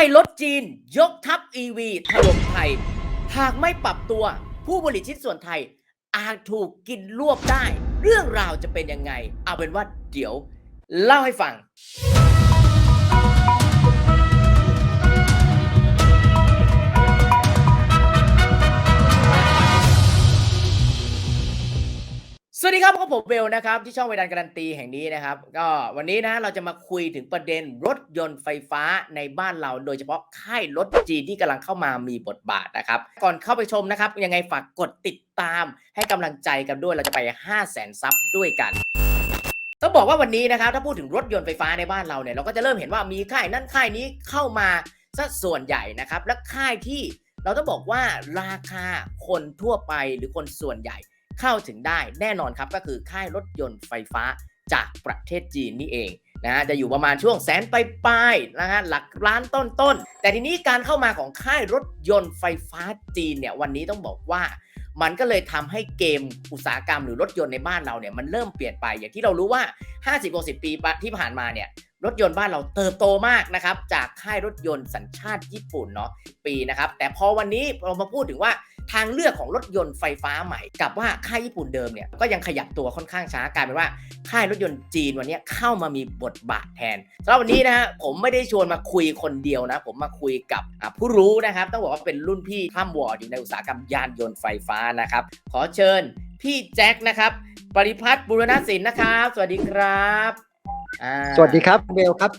ายรถจีน ยกทัพ EV ถล่มไทย หากไม่ปรับตัวผู้ผลิตชิ้นส่วนไทย อาจถูกกินรวบได้ เรื่องราวจะเป็นยังไง เอาเป็นว่าเดี๋ยว เล่าให้ฟัง สวัสดีครับพบผมเบลนะครับที่ช่องเวดันการันตีแห่งนี้นะครับ ก็วันนี้นะเราจะมาคุยถึงประเด็นรถยนต์ไฟฟ้าในบ้านเราโดยเฉพาะค่ายรถจีนที่กำลังเข้ามามีบทบาทนะครับ ก่อนเข้าไปชมนะครับ ยังไงฝากกดติดตามให้กำลังใจกันด้วยเราจะไป 5 0 0แสนซับด้วยกันต้องบอกว่าวันนี้นะครับถ้าพูดถึงรถยนต์ไฟฟ้าในบ้านเราเนี่ยเราก็จะเริ่มเห็นว่ามีค่ายนั้นค่ายนี้เข้ามาซะส่วนใหญ่นะครับ และค่ายที่เราต้องบอกว่าราคาคนทั่วไปหรือคนส่วนใหญ่ เข้าถึงได้แน่นอนครับก็คือค่ายรถยนต์ไฟฟ้าจากประเทศจีนนี่เองนะฮะจะอยู่ประมาณช่วงแสนปลายๆนะฮะหลักล้านต้นๆ แต่ทีนี้การเข้ามาของค่ายรถยนต์ไฟฟ้าจีนเนี่ยวันนี้ต้องบอกว่า มันก็เลยทำให้เกมอุตสาหกรรมหรือรถยนต์ในบ้านเราเนี่ยมันเริ่มเปลี่ยนไปอย่างที่เรารู้ว่า 50-60 ปีที่ผ่านมาเนี่ย รถยนต์บ้านเราเติบโตมากนะครับ จากค่ายรถยนต์สัญชาติญี่ปุ่นเนาะปีนะครับ แต่พอวันนี้เรามาพูดถึงว่าทางเลือกของรถยนต์ไฟฟ้าใหม่ กับว่าค่ายญี่ปุ่นเดิมเนี่ยก็ยังขยับตัวค่อนข้างช้ากลายเป็นว่าค่ายรถยนต์จีนวันนี้เข้ามามีบทบาทแทนสำหรับวันนี้นะฮะผมไม่ได้ชวนมาคุยคนเดียวนะ ผมมาคุยกับผู้รู้นะครับ ต้องบอกว่าเป็นรุ่นพี่ข้ามวอร์ดอยู่ในอุตสาหกรรมยานยนต์ไฟฟ้านะครับ ขอเชิญพี่แจ็คนะครับ ปริพัฒน์บุรณศิลป์นะครับ สวัสดีครับ อ่าสวัสดีครับเบลครับ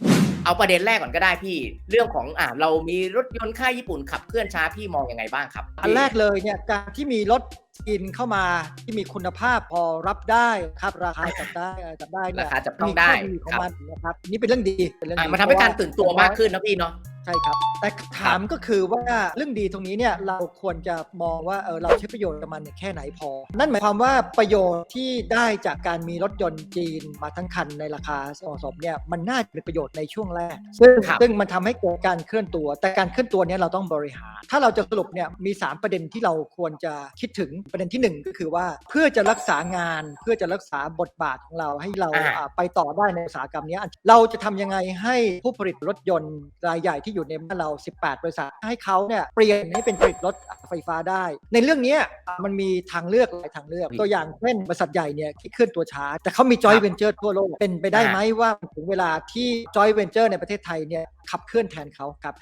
เอาประเด็นแรกก่อนก็ได้พี่ เรื่องของอ่าเรามีรถยนต์ค่ายญี่ปุ่นขับเคลื่อนช้าพี่มองยังไงบ้างครับอันแรกเลยเนี่ยการที่มีรถจีนเข้ามาที่มีคุณภาพพอรับได้ครับราคาจับได้เอ่อจับได้เนี่ยราคาจับต้องได้มีข้อดีของครับมันนะครับนี่เป็นเรื่องดีเป็นเรื่องอ่าดีมันทำให้การเพะตื่นตัวมากขึ้นนะพี่เนาะ ใช่ครับ แต่ถามก็คือว่าเรื่องดีตรงนี้เนี่ยเราควรจะมองว่าเออเราใช้ประโยชน์กับมันเนี่ยแค่ไหนพอ นั่นหมายความว่าประโยชน์ที่ได้จากการมีรถยนต์จีนมาทั้งคันในราคาเหมาะสมเนี่ยมันน่าจะเป็นประโยชน์ในช่วงแรก ซึ่งครับซึ่งมันทำให้เกิดการเคลื่อนตัว แต่การเคลื่อนตัวเนี้เราต้องบริหาร ถ้าเราจะสรุปเนี่ยมี 3 ประเด็นที่เราควรจะคิดถึงประเด็นที่ 1 ก็คือว่าเพื่อจะรักษางานเพื่อจะรักษาบทบาทของเราให้เราอ่าอ่าไปต่อได้ในอุตสาหกรรมเนี้ยเราจะทำยังไงให้ผู้ผลิตรถยนต์รายใหญ่ที่อยู่ในบ้านเรา 18 บริษัท ให้เขาเนี่ยเปลี่ยนให้เป็นผลิตรถไฟฟ้าได้ ในเรื่องเนี้ยมันมีทางเลือกหลายทางเลือก ตัวอย่างเช่นบริษัทใหญ่เนี่ยที่เคลื่อนตัวช้า แต่เขามีจอยครับเวนเจอร์ทั่วโลก เป็นไปได้ไหมว่าถึงเวลาที่จอยเวนเจอร์ในประเทศไทยเนี่ยขับเคลื่อนแทนเขาครับ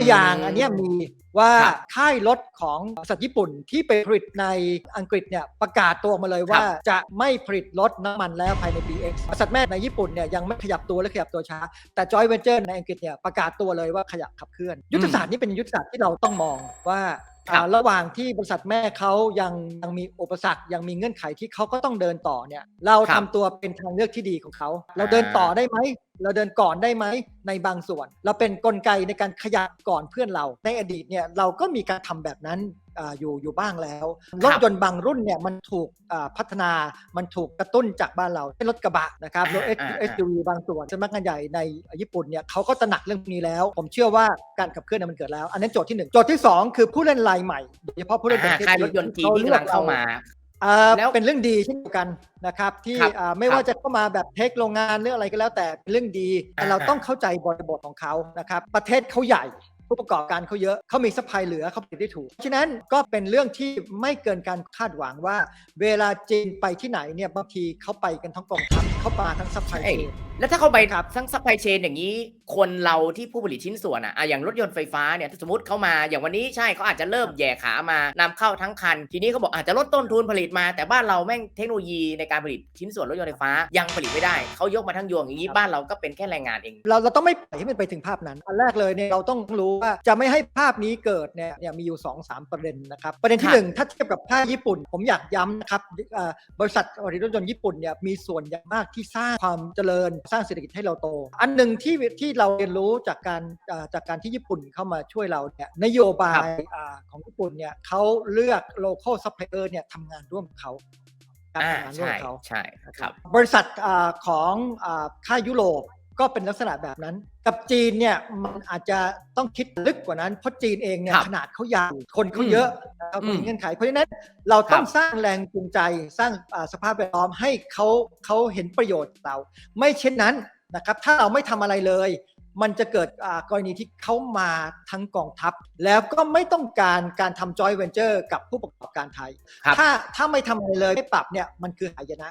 ตัวอย่างอันเนี้ยมีว่าครับค่ายรถของบริษัทญี่ปุ่นที่ไปผลิตในอังกฤษเนี่ยประกาศตัวออกมาเลยว่าจะไม่ผลิตรถน้ำมันแล้วภายในปี X บริษัทแม่ในญี่ปุ่นเนี่ยยังไม่ขยับตัวและขยับตัวช้า แต่จอยเวนเจอร์ในอังกฤษเนี่ยประกาศตัวเลยว่าขยับขับเคลื่อน ยุทธศาสตร์นี้เป็นยุทธศาสตร์ที่เราต้องมองว่าครับอ่าระหว่างที่บริษัทแม่เขายังยังมีอุปสรรคยังมีเงื่อนไขที่เขาก็ต้องเดินต่อเนี่ย เราครัทำบตัวเป็นทางเลือกที่ดีของเขา เราเดินต่อได้ไหมเราเดินก่อนได้ไหมในบางส่วน เราเป็นกลไกในการขยับก่อนเพื่อนเรา ในอดีตเนี่ยเราก็มีการทำแบบนั้นอาอยู่อยู่บ้างแล้วรถยนต์บางรุ่นเนี่ยมันถูกอ่าพัฒนามันถูกกระตุ้นจากบ้านเราเช่นรถกระบะนะครับรถอ่าอ่า SUV บางส่วนสำนักงานใหญ่ในญี่ปุ่นเนี่ยเขาก็ตระหนักเรื่องนี้แล้ว ผมเชื่อว่าการขับเคลื่อนเนยมันเกิดแล้ว อันนั้นโจทย์ที่หนึ่งโจทย์ที่สองคือผู้เล่นรายใหม่โดยเฉพาะผู้เล่นอ่าประเทศค่ายรถยนต์จีนที่กำลังเข้ามาอ่า แล้วเป็นเรื่องดีเช่นเดียวกันนะครับ ที่ครับอ่าไม่ครับว่าจะเข้ามาแบบเทคโรงงานหรืออะไรก็แล้วแต่เป็นเรื่องดีแต่อ่าเราต้องเข้าใจบริบทของเขานะครับ ประเทศเขาใหญ่ ผู้ประกอบการเขาเยอะเขามีซัพพลายเหลือเขาผลิตได้ถูก ฉะนั้นก็เป็นเรื่องที่ไม่เกินการคาดหวังว่า เวลาจีนไปที่ไหนเนี่ยบางทีเขาไปกันทั้งกองทัพเขามาทั้งซัพพลายใช่เชนแล้วถ้าเขาไปครับทั้งซัพพลายเชนอย่างนี้ คนเราที่ผู้ผลิตชิ้นส่วนอะอะอย่างรถยนต์ไฟฟ้าเนี่ยถ้าสมมติเขามาอย่างวันนี้ใช่เขาอาจจะเริ่มแย่ขามานำเข้าทั้งคัน ทีนี้เขาบอกอาจจะลดต้นทุนผลิตมา แต่บ้านเราแม่งเทคโนโลยีในการผลิตชิ้นส่วนรถยนต์ไฟฟ้ายังผลิตไม่ได้เขายกมาทั้งยวงอย่างนี้บ้านเราก็เป็นแค่แรงงานเอง เราเราต้องไม่ปล่อยให้มันไปถึงภาพนั้นอันแรกเลยเนี่ยเราต้องรู้ว่าจะไม่ให้ภาพนี้เกิดเนี่ยเนี่ยมีอยู่ 2 3 ประเด็นนะครับ ประเด็นครัที่บหนึ่งถ้าเทียบกับค่ายญี่ปุ่น ผมอยากย้ำนะครับเอ่อบริษัทผลิตรถยนต์ญี่ปุ่นเนี่ยมีส่วนอย่างมากที่สร้างความเจริญสร้างเศรษฐกิจให้เราโต อันหนึ่งที่ที่เราเรียนรู้จากการเอ่อจากการที่ญี่ปุ่นเข้ามาช่วยเราเนี่ยนโยบายอ่าของญี่ปุ่นเนี่ยเขาเลือก local supplier เนี่ยทำงานร่วมกับเขาการอ่าทำงานร่วมใช่กับเขาใช่ครับบริษัทอาของอาค่ายยุโรป ก็เป็นลักษณะแบบนั้น กับจีนเนี่ยมันอาจจะต้องคิดลึกกว่านั้น เพราะจีนเองเนี่ยครับขนาดเขายาวคนเขาเยอะนะครับอืมมีเงื่อนไขเพราะฉะนั้นเราต้องครับสร้างแรงจูงใจสร้างอ่าสภาพแวดล้อมให้เขาเขาเห็นประโยชน์เรา ไม่เช่นนั้นนะครับถ้าเราไม่ทำอะไรเลย มันจะเกิดอ่ากรณีที่เขามาทั้งกองทัพ แล้วก็ไม่ต้องการการทำ joint venture กับผู้ประกอบการไทย ครับ ถ้าถ้าไม่ทำอะไรเลยไม่ปรับเนี่ยมันคือหายนะ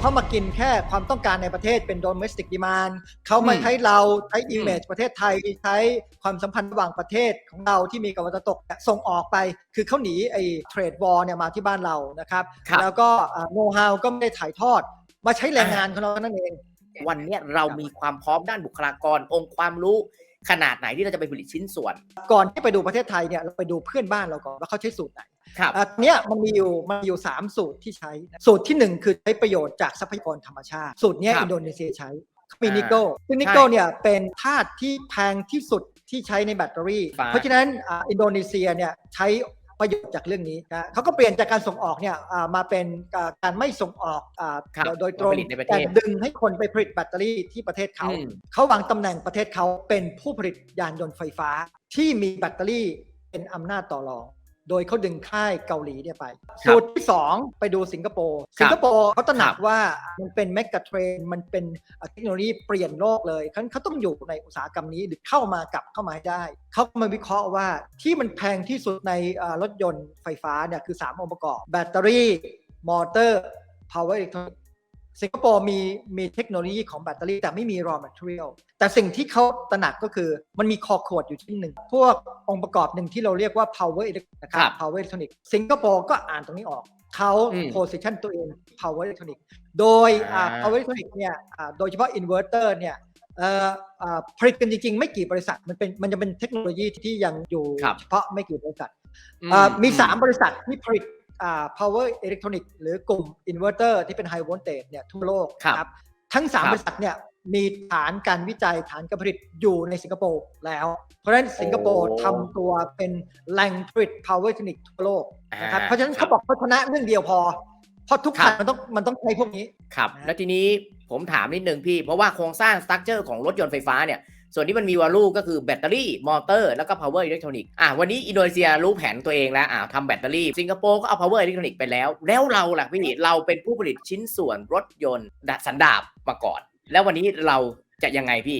เขามากินแค่ความต้องการในประเทศเป็น domestic demand เขามาอืมใช้เราใช้ image ประเทศไทยใช้ความสัมพันธ์ระหว่างประเทศของเราที่มีกับตะวันตกเนี่ยส่งออกไป คือเขาหนีไอ้ trade war เนี่ยมาที่บ้านเรานะครับครับแล้วก็โน้ตฮาวก็ไม่ได้ถ่ายทอด มาใช้แรงงานของเรานั่นเอง วันเนี้ยเรามีความพร้อมด้านบุคลากรองค์ความรู้ ขนาดไหนที่เราจะไปผลิตชิ้นส่วน ก่อนที่ไปดูประเทศไทยเนี่ยเราไปดูเพื่อนบ้านเราก่อนว่าเขาใช้สูตรไหนครับอันเนี้ยมันมีอยู่มันมีอยู่ 3 สูตรที่ใช้ สูตรทีหนึ่1 คือใช้ประโยชน์จากทรัพยากรธรรมชาติ สูตรเนี้ยครับ อินโดนีเซียใช้เขามีอ่านิกเกิลซึ่งนิกเกิลเนี่ยเป็นธาตุที่แพงที่สุดที่ใช้ในแบตเตอรี่ ฟ้า เพราะฉะนั้นอ่าอินโดนีเซียเนี่ยใช้ ประโยชน์จากเรื่องนี้นะเขาก็เปลี่ยนจากการส่งออกเนี่ยอ่ามาเป็นอ่าการไม่ส่งออกอ่าครับโดยตรงมาผลิตในประเทศแต่ดึงให้คนไปผลิตแบตเตอรี่ที่ประเทศเขาอืมเขาวางตำแหน่งประเทศเขาเป็นผู้ผลิตยานยนต์ไฟฟ้าที่มีแบตเตอรี่เป็นอำนาจต่อรอง โดยเขาดึงค่ายเกาหลีเนี่ยไปครับสูตรที่ 2 ไปดูสิงคโปร์ครับสิงคโปร์เขาตระหนัคกรับว่ามันเป็นแมกกาเทรนมันเป็นเทคโนโลยีเปลี่ยนโลกเลยเขาเขาต้องอยู่ในอุตสาหกรรมนี้หรือเข้ามากลับเข้ามาให้ได้ เขามาวิเคราะห์ว่าที่มันแพงที่สุดในเอ่อรถยนต์ไฟฟ้าเนี่ยคือ 3 องค์ประกอบ แบตเตอรี่ มอเตอร์ power electronics สิงคโปร์มีมีเทคโนโลยีของแบตเตอรี่แต่ไม่มี raw material แต่สิ่งที่เขาตระหนักก็คือมันมีคอขวดอยู่ชิ้นหนึ่ง พวกองค์ประกอบหนึ่งที่เราเรียกว่า power electronics นะคครัรับบ power electronics สิงคโปร์ก็อ่านตรงนี้ออกเขา อืม position ตัวเอง power electronics โดยอ่า อ่า power electronics เนี่ยอ่าโดยเฉพาะ inverter เนี่ยเอ่ออ่าผลิตกันจริง ๆ ไม่กี่บริษัทมันเป็นมันจะเป็นเทคโนโลยีที่ยังอยู่ครับ เฉพาะไม่กี่บริษัทอือ่ามีอื3บริษัทที่ผลิตอ่า power electronic หรือกลุ่ม inverter ที่เป็น high voltage เนี่ยทั่วโลกครับนะครับทั้งครับ3บริษัทเนี่ยมีฐานการวิจัยฐานการผลิตอยู่ในสิงคโปร์แล้ว เพราะฉะนั้นสิงคโปร์โอ้ทำตัวเป็นแหล่งผลิต power electronic ทั่วโลกนะครับอ่าเพราะฉะนั้นครัเขาบบอกเขาชนะเรื่องเดียวพอเพราะทุกครัคับนมันต้องมันต้องใช้พวกนี้ครับนะแล้วทีนี้ผมถามนิดนึงพี่ เพราะว่าโครงสร้างสตรัคเจอร์ของรถยนต์ไฟฟ้าเนี่ย ส่วนที่มันมีวอลลุ่ก็คือแบตเตอรี่ มอเตอร์ แล้วก็ power electronic อะวันนี้อินโดนีเซียรู้แผนตัวเองแล้วอ่าทำแบตเตอรี่ สิงคโปร์ก็เอา power electronic ไปแล้ว แล้วเราล่ะพี่เราเป็นผู้ผลิตชิ้นส่วนรถยนต์ดัดสันดาบมาก่อน แล้ววันนี้เราจะยังไงพี่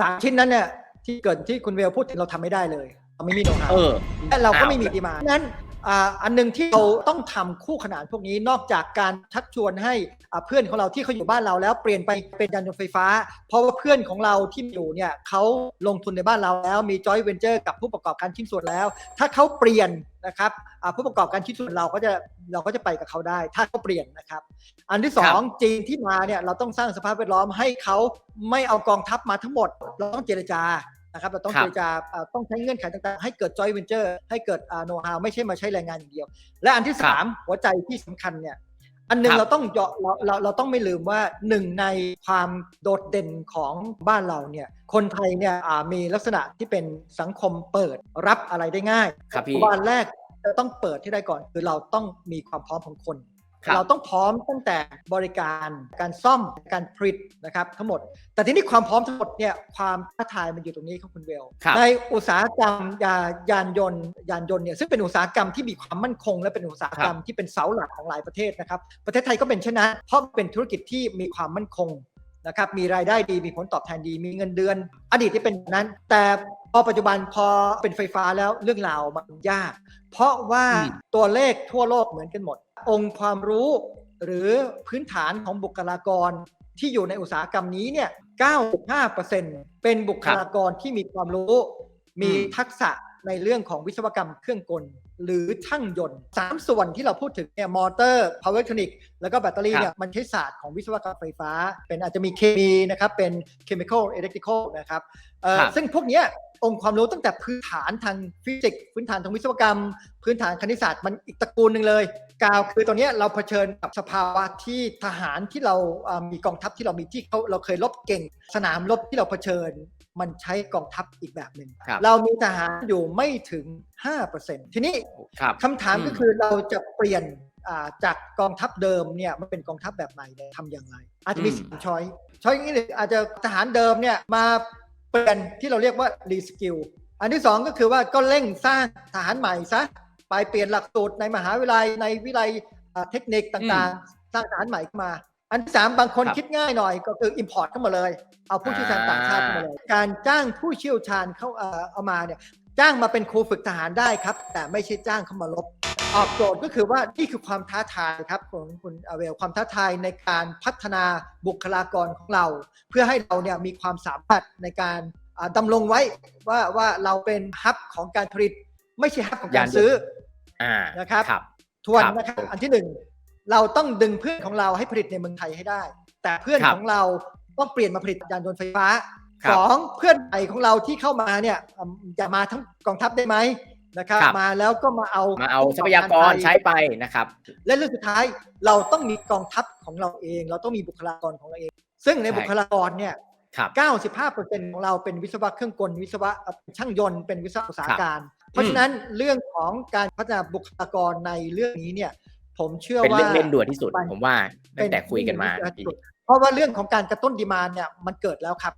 สามชิ้นนั้นเนี่ยที่เกิดที่คุณเวลพูดถึงเราทำไม่ได้เลยเราไม่มีโน้ตฮาวเออและเราก็ไม่มีอ้าวดีมานั้น อ่าอันหนึ่งที่เราต้องทำคู่ขนานพวกนี้นอกจากการชักชวนให้อ่าเพื่อนของเราที่เขาอยู่บ้านเราแล้วเปลี่ยนไปเป็นยานยนต์ไฟฟ้า เพราะว่าเพื่อนของเราที่อยู่เนี่ยเขาลงทุนในบ้านเราแล้วมีจอยเวนเจอร์กับผู้ประกอบการชิ้นส่วนแล้ว ถ้าเขาเปลี่ยนนะครับอ่าผู้ประกอบการชิ้นส่วนเราก็จะเราก็จะไปกับเขาได้ ถ้าเขาเปลี่ยนนะครับ อันที่สองจีนที่มาเนี่ยเราต้องสร้างสภาพแวดล้อมให้เขาไม่เอากองทัพมาทั้งหมด เราต้องเจรจา นะครับเราต้องครัเจบรจาเอ่อต้องใช้เงื่อนไขต่างๆ ให้เกิดจอยเวนเจอร์ให้เกิดโน้ตฮาวไม่ใช่มาใช้แรงงานอย่างเดียว และอันที่สามหัวใจที่สำคัญเนี่ยอันหนึ่คงรับเราต้องยอเราเราเราต้องไม่ลืมว่าหนึ่งในความโดดเด่นของบ้านเราเนี่ยคนไทยเนี่ยอ่ามีลักษณะที่เป็นสังคมเปิดรับอะไรได้ง่ายครับพี่วันแรกจะต้องเปิดที่ได้ก่อนคือเราต้องมีความพร้อมของคนครับ เราต้องพร้อมตั้งแต่บริการการซ่อมการผลิตนะครับทั้งหมด แต่ทีนี้ความพร้อมทั้งหมดเนี่ยความท้าทายมันอยู่ตรงนี้ครับคุณเวลครับในอุตสาหกรรมยายานยนต์ยานยนต์เนี่ยซึ่งเป็นอุตสาหกรรมที่มีความมั่นคง และเป็นอุตสาหกรรมที่เป็นเสาหลักของหลายประเทศนะครับประเทศไทยก็เป็นเช่นนั้นเพราะเป็นธุรกิจที่มีความมั่นคงนะครับมีรายได้ดีมีผลตอบแทนดี มีเงินเดือน อดีตที่เป็นแบบนั้น แต่พอปัจจุบันพอเป็นไฟฟ้าแล้วเรื่องราวมันยาก เพราะว่าอืมตัวเลขทั่วโลกเหมือนกันหมด องค์ความรู้หรือพื้นฐานของบุคลากรที่อยู่ในอุตสาหกรรมนี้เนี่ย 95%เป็นบุคลากรที่มีความรู้ มีอืมทักษะในเรื่องของวิศวกรรมเครื่องกล หรือช่างยนต์สามส่วนที่เราพูดถึงเนี่ยมอเตอร์ power electronic แล้วก็แบตเตอรี่ครับเนี่ยมันใช้ศาสตร์ของวิศวกรรมไฟฟ้า เป็นอาจจะมีเคมีนะครับ เป็น chemical electrical นะครับเอ่อครับซึ่งพวกเนี้ย องค์ความรู้ตั้งแต่พื้นฐานทางฟิสิกส์พื้นฐานทางวิศวกรรม พื้นฐานคณิตศาสตร์มันอีกตระกูลหนึ่งเลยกาวคือตอนเนี้ยเราเผชิญกับสภาวะที่ทหารที่เราอ่ามีกองทัพที่เรามีที่เขาเราเคยรบเก่ง สนามรบที่เราเผชิญ มันใช้กองทัพอีกแบบหนึ่งครับเรามีทหารอยู่ไม่ถึง 5%ทีนี้ครับคำถามอืมก็คือเราจะเปลี่ยนอ่าจากกองทัพเดิมเนี่ยมันเป็นกองทัพแบบใหม่เนี่ยทำอย่างไร อาจจะมีสามช้อยช้อยอย่างนี้หนึ่งอาจจะทหารเดิมเนี่ยมา เปลี่ยนที่เราเรียกว่ารีสกิลอันที่สองก็คือว่าก็เร่งสร้างทหารใหม่ซะไปเปลี่ยนหลักสูตรในมหาวิทยาลัยในวิทยาลัยอ่าเทคนิคต่างๆ สร้างทหารใหม่ขึ้นมา อันที่สามบางคนครับคิดง่ายหน่อยก็คือ import เข้ามาเลย เอาผู้เชี่ยวชาญต่างชาติเข้ามาเลย การจ้างผู้เชี่ยวชาญเข้าเอ่อเอามาเนี่ย จ้างมาเป็นครูฝึกทหารได้ครับ แต่ไม่ใช่จ้างเข้ามาลบออกโจทย์ก็คือว่านี่คือความท้าทายครับของคุณอเวลความท้าทายในการพัฒนาบุคลากรของเรา เพื่อให้เราเนี่ยมีความสามารถในการอ่าดำรงไว้ว่าว่าเราเป็นฮับของการผลิต ไม่ใช่ฮับของการยานยนต์ซื้ออ่านะครับครับทวนครับนะครับอันที่หนึ่งเราต้องดึงเพื่อนของเราให้ผลิตในเมืองไทยให้ได้ แต่เพื่อนครับของเราต้องเปลี่ยนมาผลิตยานยนต์ไฟฟ้าครับ สองเพื่อนใหม่ของเราที่เข้ามาเนี่ยอืมจะมาทั้งกองทัพได้ไหมนะครับครับมาแล้วก็มาเอามาเอาทรัพยากรใช้ไปนะครับ และเรื่องสุดท้ายเราต้องมีกองทัพของเราเอง เราต้องมีบุคลากรของเราเอง ซึ่งในใช่บุคลากรเนี่ยครับ95%ของเราเป็นวิศวะเครื่องกล วิศวะเอ่อช่างยนต์เป็นวิศวะอุตสาหการ เพราะอืมฉะนั้นเรื่องของการพัฒนาบุคลากรในเรื่องนี้เนี่ย ผมเชื่อเป็นว่าเรื่องเร่งด่วนที่สุดมันผมว่าตั้งแต่คุยกันมาเป็นเรื่องเพราะว่าเรื่องของการกระตุ้นดีมานเนี่ยมันเกิดแล้วครับ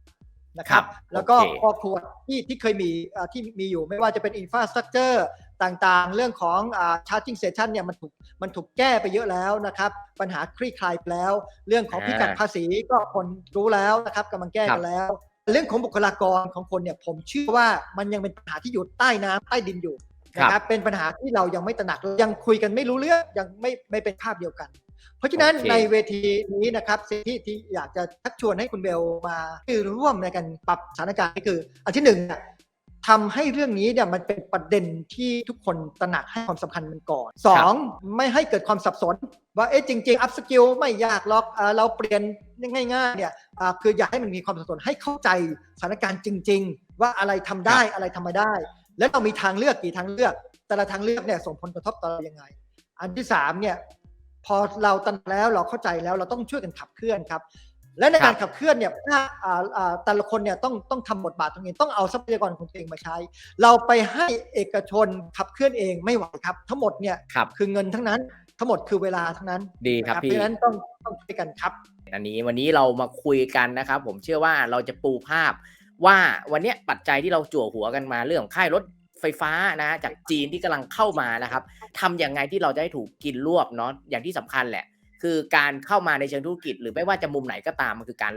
นะครับครับ แล้วก็โอเคครอบครัวที่ที่เคยมีเอ่อที่มีอยู่ไม่ว่าจะเป็นอินฟ a าสตรั c เจอร์ต่างๆ เรื่องของชาร์จิ n งเซชันเนี่ยมันถูกมันถูกแก้ไปเยอะแล้วนะครับ ปัญหาคลี่คลายไปแล้ว เรื่องของพิกัดภาษีก็คนรู้แล้วนะครับกำลังแก้กันแล้ว เรื่องของบุคลากรของคนเนี่ยผมเชื่อว่ามันยังเป็นปัญหาที่อยู่ใต้น้ำใต้ดินอยู่นะครับเป็นปัญหาที่เรายังไม่ตระหนักยังคุยกันไม่รู้เรื่องยังไม่ไม่เป็นภาพเดียวกัน เพราะฉะนั้นโอเคในเวทีนี้นะครับสิ่งที่ที่อยากจะชักชวนให้คุณเบลมาคือร่วมในการปรับสถานการณ์ก็คือ อันที่หนึ่งเนี่ยทำให้เรื่องนี้เนี่ยมันเป็นประเด็นที่ทุกคนตระหนักให้ความสำคัญมันก่อนสองไม่ให้เกิดความสับสน ว่าเอ๊ะจริงๆอัพสกิลไม่ยากหรอกเอ่อเราเปลี่ยนง่ายๆเนี่ยอ่าคืออยากให้มันมีความสับสนให้เข้าใจสถานการณ์จริง ๆ ว่าอะไรทำได้อะไรทำไม่ได้ และเรามีทางเลือกกี่ทางเลือก แต่ละทางเลือกเนี่ยส่งผลกระทบต่อเรายังไง อันที่สามเนี่ย พอเราตระหนักแล้วเราเข้าใจแล้วเราต้องช่วยกันขับเคลื่อนครับ และในการขับเคลื่อนเนี่ยถ้าอ่าอ่าแต่ละคนเนี่ยต้องต้องทำบทบาทตรงนี้ต้องเอาทรัพยากรของตัวเองมาใช้ เราไปให้เอกชนขับเคลื่อนเองไม่ไหวครับ ทั้งหมดเนี่ยครับคือเงินทั้งนั้นทั้งหมดคือเวลาทั้งนั้นดีครับนะเพพี่ราะฉะนั้นต้องต้องช่วยกันครับ อันนี้วันนี้เรามาคุยกันนะครับ ผมเชื่อว่าเราจะปูภาพว่าวันเนี้ยปัจจัยที่เราจั่วหัวกันมาเรื่องของค่ายรถ ไฟฟ้านะจากจีนที่กำลังเข้ามานะครับทำอย่างไงที่เราจะให้ถูกกินรวบเนาะอย่างที่สำคัญแหละ คือการเข้ามาในเชิงธุรกิจ หรือไม่ว่าจะมุมไหนก็ตามมันคือการ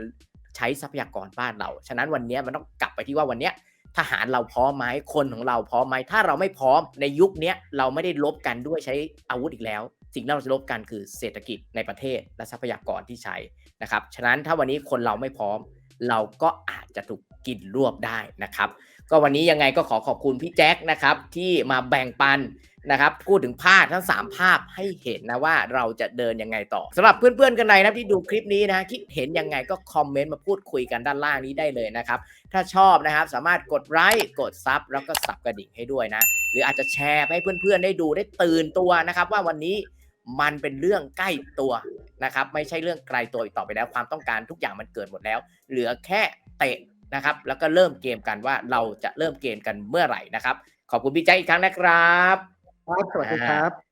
ใช้ทรัพยากรบ้านเรา ฉะนั้นวันเนี้ยมันต้องกลับไปที่ว่าวันเนี้ยทหารเราพร้อมไหมคนของเราพร้อมไหมถ้าเราไม่พร้อมในยุคเนี้ยเราไม่ได้ลบกันด้วยใช้อาวุธอีกแล้ว สิ่งที่เราจะลบกันคือเศรษฐกิจในประเทศและทรัพยากรที่ใช้นะครับฉะนั้นถ้าวันนี้คนเราไม่พร้อม เราก็อาจจะถูกกินรวบได้นะครับ ก็วันนี้ยังไงก็ขอขอบคุณพี่แจ็คนะครับที่มาแบ่งปันนะครับพูดถึงภาพทั้ง 3 ภาพให้เห็นนะว่าเราจะเดินยังไงต่อสำหรับเพื่อนๆกันในนะที่ดูคลิปนี้นะคิดเห็นยังไงก็คอมเมนต์มาพูดคุยกันด้านล่างนี้ได้เลยนะครับ ถ้าชอบนะครับสามารถกดไลค์กดซับแล้วก็สับกระดิ่งให้ด้วยนะ หรืออาจจะแชร์ให้เพื่อนๆ ได้ดูได้ตื่นตัวนะครับ ว่าวันนี้มันเป็นเรื่องใกล้ตัวนะครับ ไม่ใช่เรื่องไกลตัวอีกต่อไปแล้ว ความต้องการทุกอย่างมันเกิดหมดแล้ว เหลือแค่เตะ นะครับ แล้วก็เริ่มเกมกันว่าเราจะเริ่มเกมกันเมื่อไหร่นะครับ ขอบคุณพี่แจ๊คอีกครั้งนะครับ ครับ สวัสดีครับ